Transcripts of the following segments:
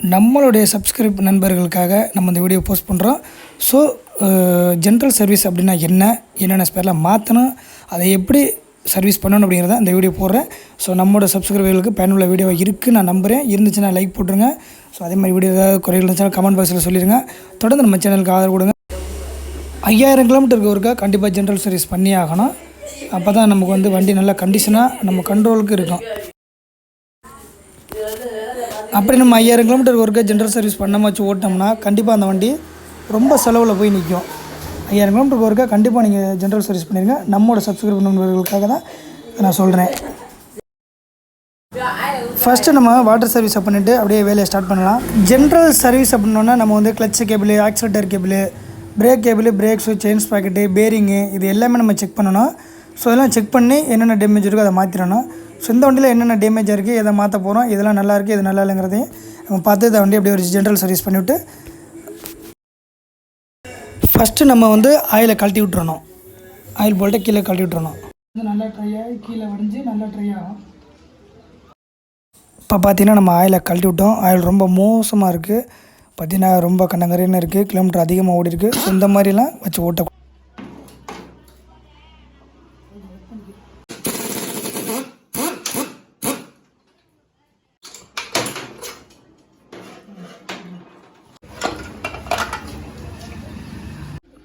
நம்மளுடைய சப்ஸ்கிரைப் நண்பர்களுக்காக நம்ம இந்த வீடியோ போஸ்ட் பண்ணுறோம் ஸோ ஜென்ரல் சர்வீஸ் அப்படின்னா என்ன? என்னென்ன ஸ்பேரில் மாற்றணும் அதை எப்படி சர்வீஸ் பண்ணணும் அப்படிங்கிறத அந்த வீடியோ போடுறேன். ஸோ நம்மளோட சப்ஸ்கிரைபர்களுக்கு பயனுள்ள வீடியோ இருக்குது நான் நம்புகிறேன் இருந்துச்சுன்னா லைக் போட்டுருங்க. ஸோ அதே மாதிரி வீடியோ ஏதாவது குறைகள் இருந்துச்சுன்னா கமெண்ட் பாக்ஸில் சொல்லிடுங்க தொடர்ந்து நம்ம சேனலுக்கு ஆதரவு கொடுங்க. ஐயாயிரம் கிலோமீட்டருக்கு ஒருக்கா கண்டிப்பாக ஜென்ரல் சர்வீஸ் பண்ணி ஆகணும். அப்போ தான் நமக்கு வந்து வண்டி நல்லா கண்டிஷனாக நம்ம கண்ட்ரோலுக்கு இருக்கும். அப்படி நம்ம ஐயாயிரம் கிலோமீட்டர் ஒருக்கா ஜென்ரல் சர்வீஸ் பண்ணாமல் வச்சு ஓட்டினோம்னா கண்டிப்பாக அந்த வண்டி ரொம்ப செலவில் போய் நிற்கும் ஐயாயிரம் கிலோமீட்டர் ஒருக்கா கண்டிப்பாக நீங்கள் ஜென்ரல் சர்வீஸ் பண்ணிடுங்க நம்மளோட சப்ஸ்கிரைப் நண்பர்களுக்காக தான் நான் சொல்கிறேன் ஃபஸ்ட்டு நம்ம வாட்டர் சர்வீஸை பண்ணிவிட்டு அப்படியே வேலையை ஸ்டார்ட் பண்ணலாம். ஜென்ரல் சர்வீஸ் அப்படின்னோன்னா நம்ம வந்து clutch cable accelerator cable brake cable brakes chains pocket bearing இது எல்லாமே நம்ம செக் பண்ணணும். ஸோ இதெல்லாம் செக் பண்ணி என்னென்ன டேமேஜ் இருக்கோ அதை மாற்றிடணும் ஸோ இந்த வண்டியில் என்னென்ன டேமேஜ் இருக்குது எதை மாற்ற போகிறோம் இதெல்லாம் நல்லா இருக்குது இது நல்லா இல்லைங்கிறதையும் நம்ம பார்த்து இதை வண்டி அப்படியே ஒரு ஜென்ரல் சர்வீஸ் பண்ணிவிட்டு ஃபஸ்ட்டு நம்ம வந்து ஆயிலை கழட்டி விட்டுறணும். ஆயில் போல்ட்டை கீழே கழட்டி விட்டுறணும். நல்லா ட்ரை ஆகி கீழே வடிஞ்சு நல்லா ட்ரை ஆகும் இப்போ பார்த்தீங்கன்னா நம்ம ஆயிலை கழட்டி விட்டோம். ஆயில் ரொம்ப மோசமாக இருக்குது பார்த்தீங்கன்னா ரொம்ப கண்ணங்கரின்னு இருக்குது கிலோமீட்டர் அதிகமாக ஓடி இருக்குது ஸோ இந்த மாதிரிலாம் வச்சு ஓட்ட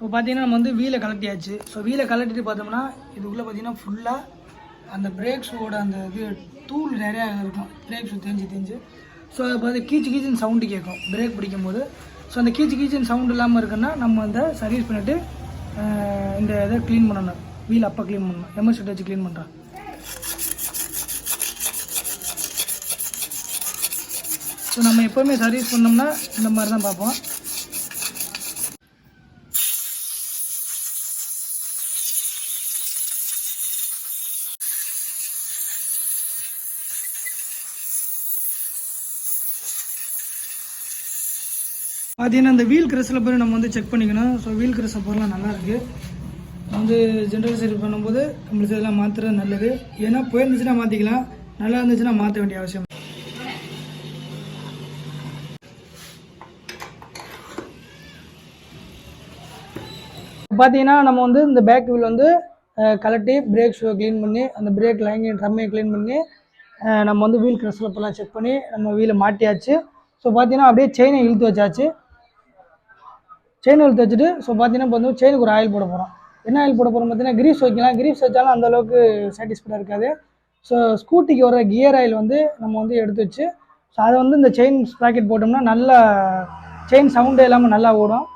இப்போ பார்த்தீங்கன்னா நம்ம வந்து வீலை கலட்டியாச்சு ஸோ வீலை கலட்டிட்டு பார்த்தோம்னா இதுக்குள்ளே பார்த்தீங்கன்னா ஃபுல்லாக அந்த பிரேக் ஷூவோட அந்த இது தூள் நிறையா இருக்கும். பிரேக் ஷூ தேஞ்சு தேஞ்சு ஸோ அதை பார்த்து கீச்சு கீச்சுன்னு சவுண்டு கேட்கும். பிரேக் பிடிக்கும் போது ஸோ அந்த கீச்சு கீச்சுன்னு சவுண்டு இல்லாமல் இருக்குன்னா நம்ம அந்த சர்வீஸ் பண்ணிவிட்டு இந்த இதை க்ளீன் பண்ணணும். வீல் அப்போ க்ளீன் பண்ணணும். எமர்ஜென்சி வச்சு க்ளீன் பண்ணுறேன் ஸோ நம்ம எப்போவுமே சர்வீஸ் பண்ணோம்னா இந்த மாதிரி தான் பார்ப்போம். பார்த்தீங்கன்னா இந்த வீல் கிரஸில் போய் நம்ம வந்து செக் பண்ணிக்கணும். ஸோ வீல் கிரஸை பொருளாக நல்லாயிருக்கு வந்து ஜென்ரல் சர்வீஸ் பண்ணும்போது நம்மளுக்கு இதெல்லாம் மாற்றுறது நல்லது. ஏன்னா போயிருந்துச்சுன்னா மாற்றிக்கலாம் நல்லா இருந்துச்சுன்னா மாற்ற வேண்டிய அவசியம் பார்த்தீங்கன்னா நம்ம வந்து இந்த பேக் வீல் வந்து கலட்டி பிரேக் ஷூவை க்ளீன் பண்ணி அந்த பிரேக் லைன் ட்ரம்மையை க்ளீன் பண்ணி நம்ம வந்து வீல் கிரஸில் இப்போலாம் செக் பண்ணி நம்ம வீலை மாட்டியாச்சு. ஸோ பார்த்தீங்கன்னா அப்படியே செயினை இழுத்து வச்சாச்சு. செயின் இழுத்து வச்சுட்டு ஸோ பார்த்தீங்கன்னா இப்போ வந்து செயினுக்கு ஒரு ஆயில் போட போகிறோம் என்ன ஆயில் போட போகிறோம் பார்த்தீங்கன்னா கிரீஸ் வைக்கலாம். கிரீஸ் வச்சாலும் அந்த அளவுக்கு சாட்டிஸ்ஃபைடாக இருக்காது. ஸோ ஸ்கூட்டிக்கு வர கியர் ஆயில் வந்து நம்ம வந்து எடுத்து வச்சு ஸோ அதை வந்து இந்த செயின் ப்ராக்கெட் போட்டோம்னா நல்லா செயின் சவுண்டே இல்லாமல் நல்லா ஓடும்.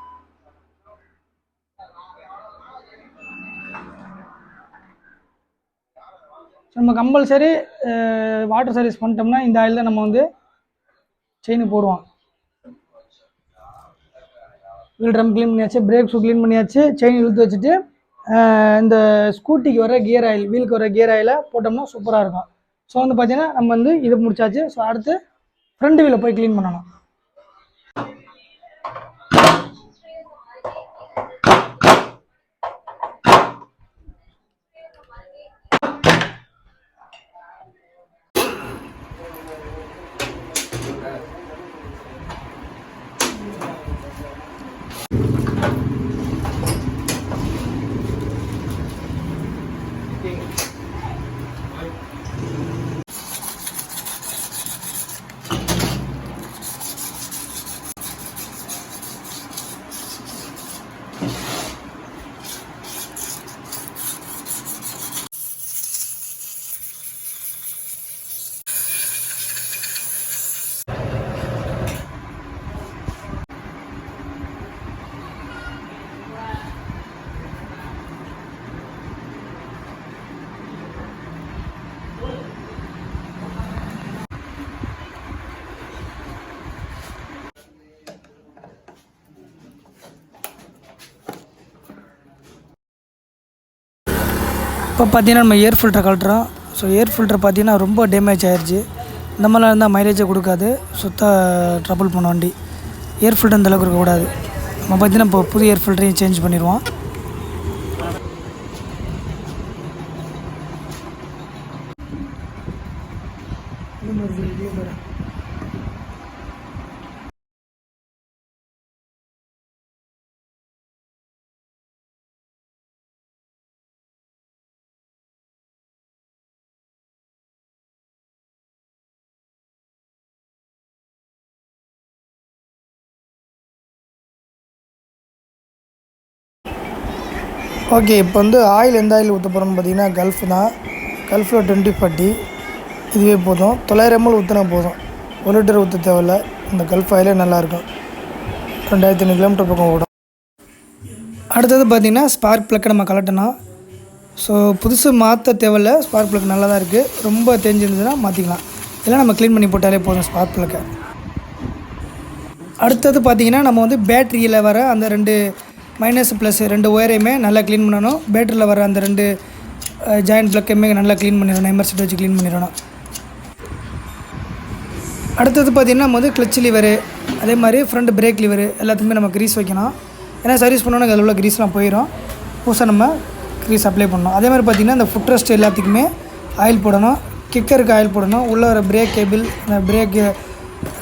ஸோ நம்ம கம்பல்சரி வாட்டர் சர்வீஸ் பண்ணிட்டோம்னா இந்த ஆயில் தான் நம்ம வந்து செயின் போடுவோம். வீல் ட்ரம் க்ளீன் பண்ணியாச்சு பிரேக் ஷூ க்ளீன் பண்ணியாச்சு செயின் இழுத்து வச்சுட்டு இந்த ஸ்கூட்டிக்கு வர கியர் ஆயில் வீலுக்கு வர கியர் ஆயிலை போட்டோம்னா சூப்பராக இருக்கும். ஸோ வந்து பார்த்தீங்கன்னா நம்ம வந்து இது முடிச்சாச்சு. ஸோ அடுத்து ஃப்ரண்ட் வீலை போய் க்ளீன் பண்ணணும். இப்போ பார்த்தீங்கன்னா நம்ம ஏர் ஃபில்டர் கழட்டுறோம். ஸோ ஏர் ஃபில்டர் பார்த்தீங்கன்னா ரொம்ப டேமேஜ் ஆயிடுச்சு இந்த மாதிரிலாம் இருந்தால் மைலேஜை கொடுக்காது. சுத்த ட்ரபுள் பண்ண வண்டி. ஏர் ஃபில்டர் அந்தளவுக்கு இருக்கக்கூடாது. நம்ம பார்த்திங்கன்னா இப்போ புது ஏர் ஃபில்டரையும் சேஞ்ச் பண்ணிடுவோம். ஓகே இப்போ வந்து ஆயில் எந்த ஆயில் ஊற்ற போகிறோம்னு பார்த்தீங்கன்னா கல்ஃப் தான். கல்ஃபில் டுவெண்ட்டி ஃபார்ட்டி. இதுவே போதும். தொள்ளாயிரம் எம்எல் ஊற்றினா போதும். ஒரு லிட்டர் ஊற்ற தேவையில்ல. இந்த கல்ஃப் ஆயிலே நல்லாயிருக்கும். ரெண்டாயிரத்தி ஐநூறு கிலோமீட்டர் பக்கம் ஓடும். அடுத்தது பார்த்திங்கன்னா ஸ்பார்க் ப்ளக்கை நம்ம கலட்டணும். ஸோ புதுசு மாற்ற தேவையில்ல. ஸ்பார்க் ப்ளக் நல்லா தான் இருக்குது ரொம்ப தெரிஞ்சிருந்ததுன்னா மாற்றிக்கலாம் இதெல்லாம் நம்ம க்ளீன் பண்ணி போட்டாலே போதும் ஸ்பார்க் ப்ளக்கை. அடுத்தது பார்த்திங்கன்னா நம்ம வந்து பேட்டரியில் வர அந்த ரெண்டு மைனஸ் ப்ளஸ் ரெண்டு ஒயரையுமே நல்லா க்ளீன் பண்ணணும். பேட்டரியில் வர அந்த ரெண்டு ஜாயிண்ட் ப்ளக்கையுமே நல்லா க்ளீன் பண்ணிடணும். எமர்செட் வச்சு க்ளீன் பண்ணிடணும். அடுத்தது பார்த்திங்கன்னா நம்ம வந்து கிளச் லிவரு அதே மாதிரி ஃப்ரண்ட் பிரேக் லிவரு எல்லாத்துக்குமே நம்ம க்ரீஸ் வைக்கணும். ஏன்னா சர்வீஸ் பண்ணோன்னா அதில் உள்ள க்ரீஸ்லாம் போயிடும் புதுசாக நம்ம க்ரீஸ் அப்ளை பண்ணணும். அதே மாதிரி பார்த்திங்கன்னா அந்த ஃபுட் ரெஸ்ட் எல்லாத்துக்குமே ஆயில் போடணும். கிக்கருக்கு ஆயில் போடணும். உள்ளே வர பிரேக் கேபிள் அந்த பிரேக்கு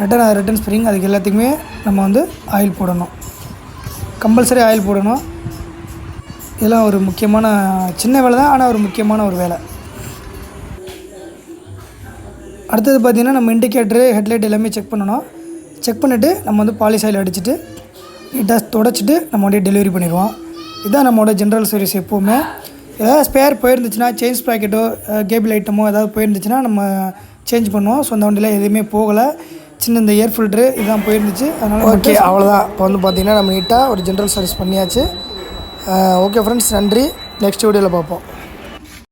ரிட்டன் ரிட்டன் ஸ்ப்ரிங் அதுக்கு எல்லாத்துக்குமே நம்ம வந்து ஆயில் போடணும். கம்பல்சரி ஆயில் போடணும். இதெல்லாம் ஒரு முக்கியமான சின்ன வேலை தான் ஆனால் ஒரு முக்கியமான ஒரு வேலை. அடுத்தது பார்த்திங்கன்னா நம்ம இண்டிகேட்டரு ஹெட்லைட் எல்லாமே செக் பண்ணணும். செக் பண்ணிவிட்டு நம்ம வந்து பாலிஷ் ஆயில் அடிச்சுட்டு நீட்டாக தொடச்சிட்டு நம்ம வண்டியை டெலிவரி பண்ணிடுவோம். இதுதான் நம்மளோட ஜென்ரல் சர்வீஸ் எப்போவுமே. ஏதாவது ஸ்பேர் போயிருந்துச்சுன்னா சேஞ்ச் ப்ராக்கெட்டோ கேபிள் ஐட்டமோ ஏதாவது போயிருந்துச்சுன்னா நம்ம சேஞ்ச் பண்ணுவோம். ஸோ அந்த வண்டியில் எதுவுமே போகலை. சின்ன இந்த ஏர் ஃபில்ட்ரு இதுதான் போயிருந்துச்சு. அதனால் ஓகே அவ்வளோதான் இப்போ வந்து பார்த்திங்கன்னா நம்ம நீட்டாக ஒரு ஜென்ரல் சர்வீஸ் பண்ணியாச்சு. ஓகே ஃப்ரெண்ட்ஸ் நன்றி. நெக்ஸ்ட் வீடியோவில் பார்ப்போம்.